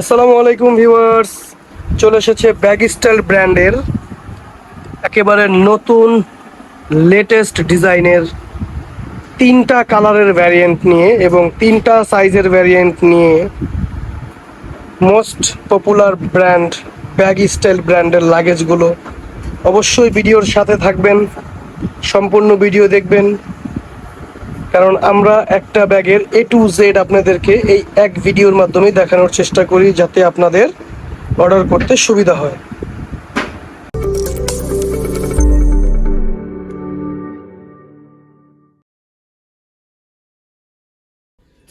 আসসালামু আলাইকুম ভিউয়ার্স, চলে এসেছে ব্যাগ স্টাইল ব্র্যান্ডের একেবারে নতুন লেটেস্ট ডিজাইনের তিনটা কালারের ভ্যারিয়েন্ট নিয়ে এবং তিনটা সাইজের ভ্যারিয়েন্ট নিয়ে most popular brand bag style ব্র্যান্ডের লাগেজগুলো অবশ্যই ভিডিওর সাথে থাকবেন, সম্পূর্ণ ভিডিও দেখবেন। কারণ আমরা একটা ব্যাগের এ টু জেড আপনাদেরকে এই এক ভিডিওর মাধ্যমে দেখানোর চেষ্টা করি যাতে আপনাদের অর্ডার করতে সুবিধা হয়।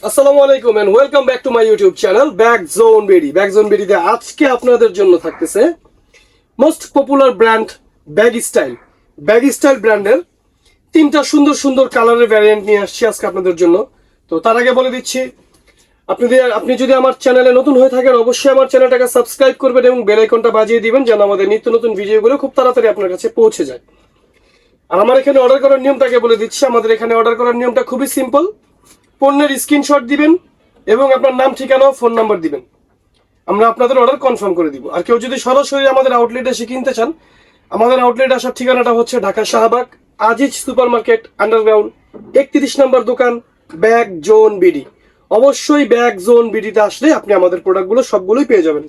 আসসালামু আলাইকুম and welcome back to my YouTube channel bag zone BD bag zone বেডিতে আজকে আপনাদের জন্য থাকতেছে most popular brand bag style bag style ব্র্যান্ডের তিনটা সুন্দর সুন্দর কালারের ভ্যারিয়েন্ট নিয়ে আসছি আজকে আপনাদের জন্য। তো তার আগে বলে দিচ্ছি আপনি যদি আপনি যদি আমার চ্যানেলে নতুন হয়ে থাকেন, অবশ্যই আমার চ্যানেলটাকে সাবস্ক্রাইব করবেন এবং বেল আইকনটা বাজিয়ে দিবেন, যেন আমাদের নিত্য নতুন ভিডিওগুলো খুব তাড়াতাড়ি আপনার কাছে পৌঁছে যায়। আর আমার এখানে অর্ডার করার নিয়মটাকে বলে দিচ্ছি, আমাদের এখানে অর্ডার করার নিয়মটা খুবই সিম্পল পণ্যের স্ক্রিনশট দিবেন এবং আপনার নাম, ঠিকানা ফোন নাম্বার দিবেন। আমরা আপনাদের অর্ডার কনফার্ম করে দিব। আর কেউ যদি সরাসরি আমাদের আউটলেটে এসে কিনতে চান, আমাদের আউটলেট আসার ঠিকানাটা হচ্ছে Dhaka Shahbag Aziz super market underground, একত্রিশ নম্বর দোকান, ব্যাগ, জোন, বিডি। অবশ্যই ব্যাগ, জোন, বিডিতে আসলে আপনি আমাদের প্রোডাক্টগুলো সবগুলোই পেয়ে যাবেন।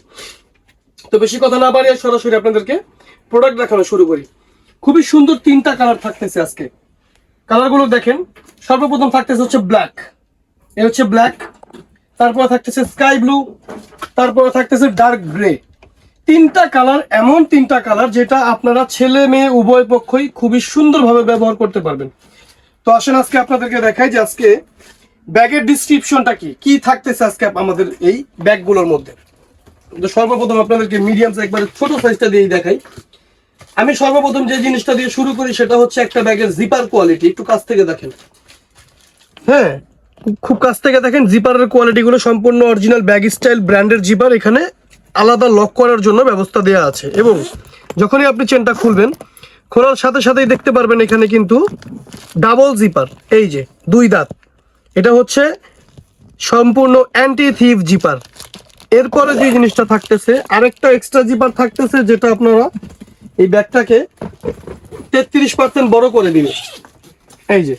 তো বেশি কথা না বাড়িয়ে সরাসরি আপনাদেরকে প্রোডাক্ট দেখানো শুরু করি। খুবই সুন্দর তিনটা কালার থাকতেছে আজকে। কালারগুলো দেখেন, সর্বপ্রথম থাকতেছে হচ্ছে ব্ল্যাক এ হচ্ছে ব্ল্যাক তারপরে থাকতেছে স্কাই ব্লু তারপরে থাকতেছে ডার্ক গ্রে তিনটা কালার, এমন তিনটা কালার যেটা আপনারা ছেলে মেয়ে উভয় পক্ষই খুবই সুন্দরভাবে ব্যবহার করতে পারবেন। তো আসেন আজকে আপনাদেরকে দেখাই যে আজকে ব্যাগের ডিসক্রিপশনটা কি? কি থাকতেছে আজকে আমাদের এই ব্যাগগুলোর মধ্যে? সর্বপ্রথম আপনাদেরকে মিডিয়াম একবারে ছোট সাইজটা দিয়েই দেখাই। আমি সর্বপ্রথম যে জিনিসটা দিয়ে শুরু করি সেটা হচ্ছে একটা ব্যাগের জিপার কোয়ালিটি একটু কাছ থেকে দেখেন। হ্যাঁ খুব- খুব কাছ থেকে দেখেন জিপারের কোয়ালিটিগুলো সম্পূর্ণ অরিজিনাল ব্যাগ স্টাইল ব্র্যান্ডের জিপার এখানে আলাদা লক করার জন্য ব্যবস্থা দেওয়া আছে এবং যখনই আপনি চেনটা খুলবেন, খোলার সাথে সাথেই দেখতে পারবেন এখানে কিন্তু ডাবল জিপার এই যে দুই দাঁত। এটা হচ্ছে সম্পূর্ণ অ্যান্টি থিভ জিপার এরপরে যে জিনিসটা থাকতেছে, আরেকটা এক্সট্রা জিপার থাকতেছে যেটা আপনারা এই ব্যাগটাকে তেত্রিশ পার্সেন্ট বড় করে দিবে এই যে।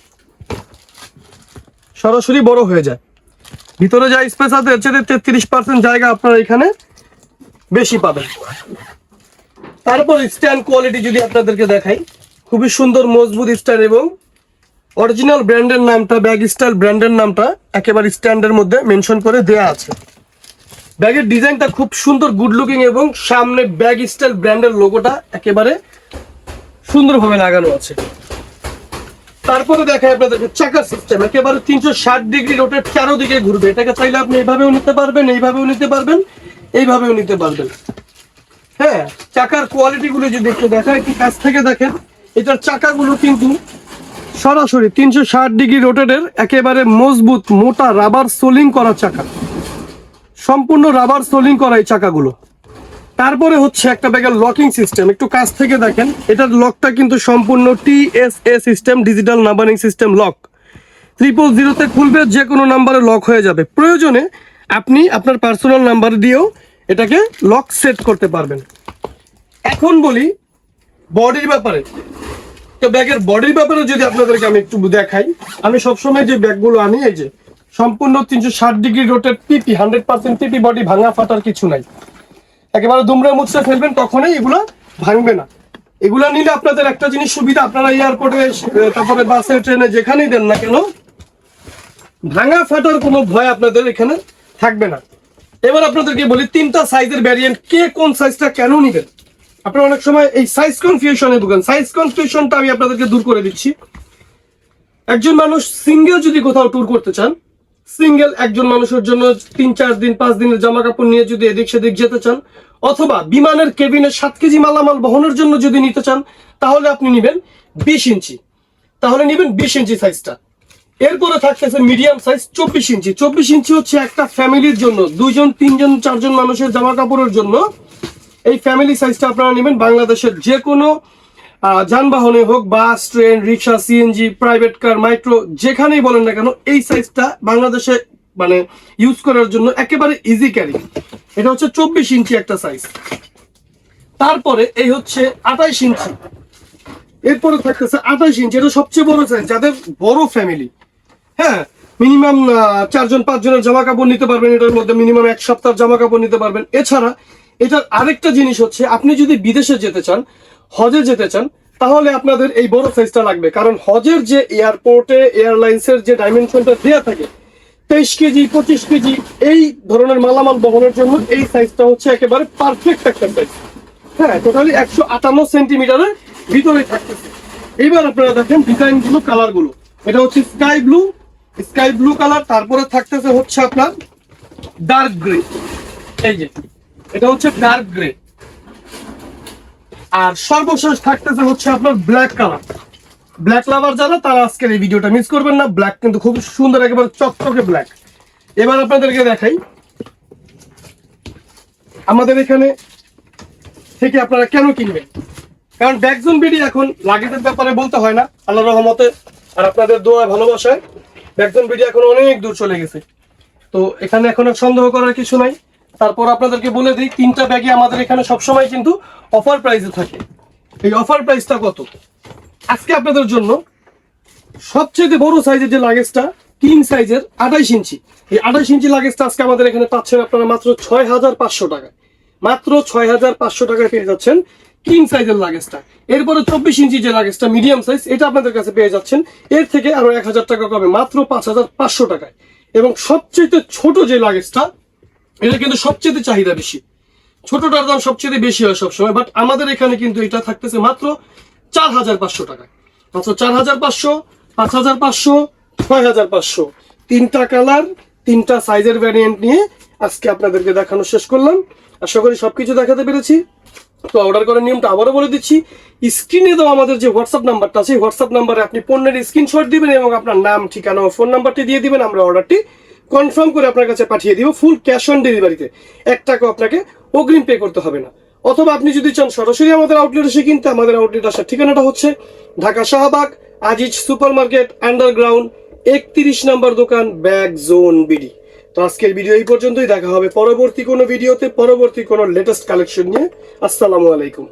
সরাসরি বড় হয়ে যায়। ভিতরে যা স্পেস আছে, এর চেয়ে তেত্রিশ পার্সেন্ট জায়গা আপনারা এখানে বেশি পাবেন। তারপর স্ট্যান্ড কোয়ালিটি যদি আপনাদেরকে দেখাই, খুবই সুন্দর, মজবুত স্ট্যান্ড এবং অরিজিনাল ব্র্যান্ডের নামটা, ব্যাগ স্টাইল ব্র্যান্ডের নামটা একেবারে স্ট্যান্ডের মধ্যে মেনশন করে দেয়া আছে। ব্যাগের ডিজাইনটা খুব সুন্দর গুড লুকিং এবং সামনে ব্যাগ স্টাইল ব্র্যান্ডের লোগোটা একেবারে সুন্দরভাবে লাগানো আছে। তারপরে দেখায় আপনাদেরকে চাকা সিস্টেম একেবারে তিনশো ষাট ডিগ্রি রোটের চারোদিকে ঘুরবে। এটাকে চাইলে আপনি এইভাবেও নিতে পারবেন, এইভাবেও নিতে পারবেন। এইভাবেও নিতে পারবেন। হ্যাঁ চাকার কোয়ালিটি গুলো যদি একটু দেখা একটু কাছ থেকে দেখেন, এটার চাকাগুলো কিন্তু সরাসরি তিনশো ষাট ডিগ্রি রোটেটের একেবারে মজবুত মোটা রাবার সোলিং করা চাকা। সম্পূর্ণ রাবার সোলিং করা এই চাকাগুলো। তারপরে হচ্ছে একটা ব্যাগের লকিং সিস্টেম একটু কাছ থেকে দেখেন, এটার লকটা কিন্তু সম্পূর্ণ TSA system digital numbering system lock triple জিরোতে খুলবে যে কোনো নাম্বারে লক হয়ে যাবে। প্রয়োজনে আপনি আপনার পার্সোনাল নাম্বার দিয়েও এটাকে লক সেট করতে পারবেন। এখন বলি বডির ব্যাপারে। তো ব্যাগের বডির ব্যাপারে যদি আপনাদেরকে আমি একটু দেখাই, আমি সবসময় যে ব্যাগগুলো আনি, এই যে সম্পূর্ণ তিনশো ষাট degree রোটের PP hundred percent PP body ভাঙা ফাটার কিছু নাই। একেবারে দুমড়ে মুচড়ে ফেলবেন, তখনই এগুলো ভাঙবে না। এগুলো নিলে আপনাদের একটা জিনিস সুবিধা, আপনারা এয়ারপোর্টে তারপরে বাসে ট্রেনে যেখানেই দেন না কেন, ভাঙা ফাটার কোনো ভয় আপনাদের এখানে থাকবে না। এবার আপনাদেরকে বলি, তিনটা সাইজের ভ্যারিয়েন্ট কে কোন সাইজটা কেন নিবেন? আপনারা অনেক সময় এই সাইজ কনফিউশনে ভুগেন। সাইজ কনফিউশনটা আমি আপনাদেরকে দূর করে দিচ্ছি। একজন মানুষ সিঙ্গেল যদি কোথাও ট্যুর করতে চান সিঙ্গেল একজন মানুষের জন্য তিন, চার দিন, পাঁচ দিনের জামা কাপড় নিয়ে যদি এদিক সেদিক যেতে চান, অথবা বিমানের কেবিনে সাত কেজি মালামাল বহনের জন্য যদি নিতে চান, তাহলে আপনি নেবেন বিশ ইঞ্চি। তাহলে নেবেন বিশ ইঞ্চি সাইজটা এরপরে থাকতেছে মিডিয়াম সাইজ চব্বিশ ইঞ্চি। চব্বিশ ইঞ্চি হচ্ছে একটা ফ্যামিলির জন্য, দুইজন, তিনজন, চারজন মানুষের জামা কাপড়ের জন্য। এই ফ্যামিলি সাইজটা আপনারা নেবেন বাংলাদেশের যে কোনো যানবাহনে হোক, bus, train, rickshaw CNG private car micro যেখানেই বলেন না কেন, এই সাইজটা বাংলাদেশে মানে ইউজ করার জন্য একেবারে ইজি ক্যারি এটা হচ্ছে চব্বিশ ইঞ্চি একটা সাইজ তারপরে এই হচ্ছে আঠাইশ ইঞ্চি। এরপরে থাকতেছে আঠাইশ ইঞ্চি, এটা সবচেয়ে বড় সাইজ যাদের বড় ফ্যামিলি হ্যাঁ মিনিমাম চারজন, পাঁচজনের জামা কাপড় নিতে পারবেন, এটার মধ্যে মিনিমাম এক সপ্তাহ জামা কাপড় নিতে পারবেন। এছাড়া, এটার আরেকটা জিনিস হচ্ছে, আপনি যদি বিদেশে যেতে চান, হজে যেতে চান, তাহলে আপনাদের এই বড় সাইজটা লাগবে। কারণ হজের যে এয়ারপোর্টে এয়ারলাইন্সের যে ডাইমেনশনটা দেওয়া থাকে, তেইশ কেজি, পঁচিশ কেজি, এই ধরনের মালামাল বহনের জন্য এই সাইজটা হচ্ছে একেবারে পারফেক্ট একটা সাইজ হ্যাঁ টোটালি একশো আটান্ন সেন্টিমিটারের ভিতরে থাকতেছে। এইবার আপনারা দেখেন ডিজাইনগুলো কালারগুলো এটা হচ্ছে sky blue sky blue colour, তারপরে থাকতেছে হচ্ছে আপনার ডার্ক গ্রে এই যে, এটা হচ্ছে ডার্ক গ্রে আর সর্বশেষ থাকতেছে হচ্ছে আপনার ব্ল্যাক কালার ব্ল্যাক লাভার যারা, তারা আজকের এই ভিডিওটা মিস করবেন না। ব্ল্যাক কিন্তু খুব সুন্দর, একেবারে চকচকে ব্ল্যাক এবার আপনাদেরকে দেখাই। আমাদের এখানে থেকে আপনারা কেন কিনবেন? কারণ ব্যাকজন বিডি এখন লাগেজের ব্যাপারে বলতে হয় না। আল্লাহ রহমতে আর আপনাদের দোয়া ভালোবাসায়। ব্যাকজন বিডি এখন অনেক দূর চলে গেছে। তো এখানে এখন সন্দেহ করার কিছু নাই। তারপর আপনাদেরকে বলে দিই, তিনটা ব্যাগে আমাদের এখানে সবসময় কিন্তু অফার প্রাইসে থাকে। এই অফার প্রাইসটা কত? আজকে আপনাদের জন্য সবচেয়ে বড় সাইজের যে লাগেজটা কিং সাইজের আঠাইশ ইঞ্চি। এই আঠাইশ ইঞ্চি লাগেজটা আজকে আমাদের এখানে পাচ্ছেন আপনারা মাত্র ছয় হাজার পাঁচশো টাকায়। মাত্র ছয় হাজার পাঁচশো টাকায় পেয়ে যাচ্ছেন কিং সাইজের লাগেজটা এরপরে চব্বিশ ইঞ্চি যে লাগেজটা মিডিয়াম সাইজ এটা আপনাদের কাছে পেয়ে যাচ্ছেন। এর থেকে আরও এক হাজার টাকা কমে মাত্র পাঁচ হাজার পাঁচশো টাকায়। এবং সবচেয়ে ছোট যে লাগেজটা এটা কিন্তু সবচেয়ে চাহিদা বেশি। ছোটটার দাম সবচেয়ে বেশি হয় সবসময় বাট আমাদের এখানে কিন্তু এটা থাকতেছে মাত্র চার হাজার পাঁচশো টাকায়। মাত্র চার হাজার পাঁচশো, পাঁচ হাজার পাঁচশো, ছয় হাজার পাঁচশো। তিনটা কালার, তিনটা সাইজের ভ্যারিয়েন্ট নিয়ে আজকে আপনাদেরকে দেখানো শেষ করলাম। আশা করি সবকিছু দেখাতে পেরেছি। তো অর্ডার করার নিয়মটা আবারও বলে দিচ্ছি। স্ক্রিনে দেওয়া আমাদের যে হোয়াটসঅ্যাপ নাম্বারটা আছে হোয়াটসঅ্যাপ নাম্বারে আপনি পণ্যের স্ক্রিনশট দিবেন এবং আপনার নাম, ঠিকানা ও ফোন নাম্বারটি দিয়ে দিবেন। আমরা অর্ডারটি কনফার্ম করে আপনার কাছে পাঠিয়ে দিব ফুল ক্যাশ অন ডেলিভারিতে এক টাকা আপনাকে অগ্রিম পে করতে হবে না। অথবা আপনি যদি চান সরাসরি আমাদের আউটলেট এসে কিনতে, আমাদের আউটলেট আসার ঠিকানাটা হচ্ছে Dhaka Shahbag, Aziz super market underground একত্রিশ নম্বর দোকান, ব্যাগ জোন বিডি তো আজকের ভিডিও এই পর্যন্তই। দেখা হবে পরবর্তী কোনো ভিডিওতে, পরবর্তী কোনো লেটেস্ট কালেকশন নিয়ে। আসসালামু আলাইকুম।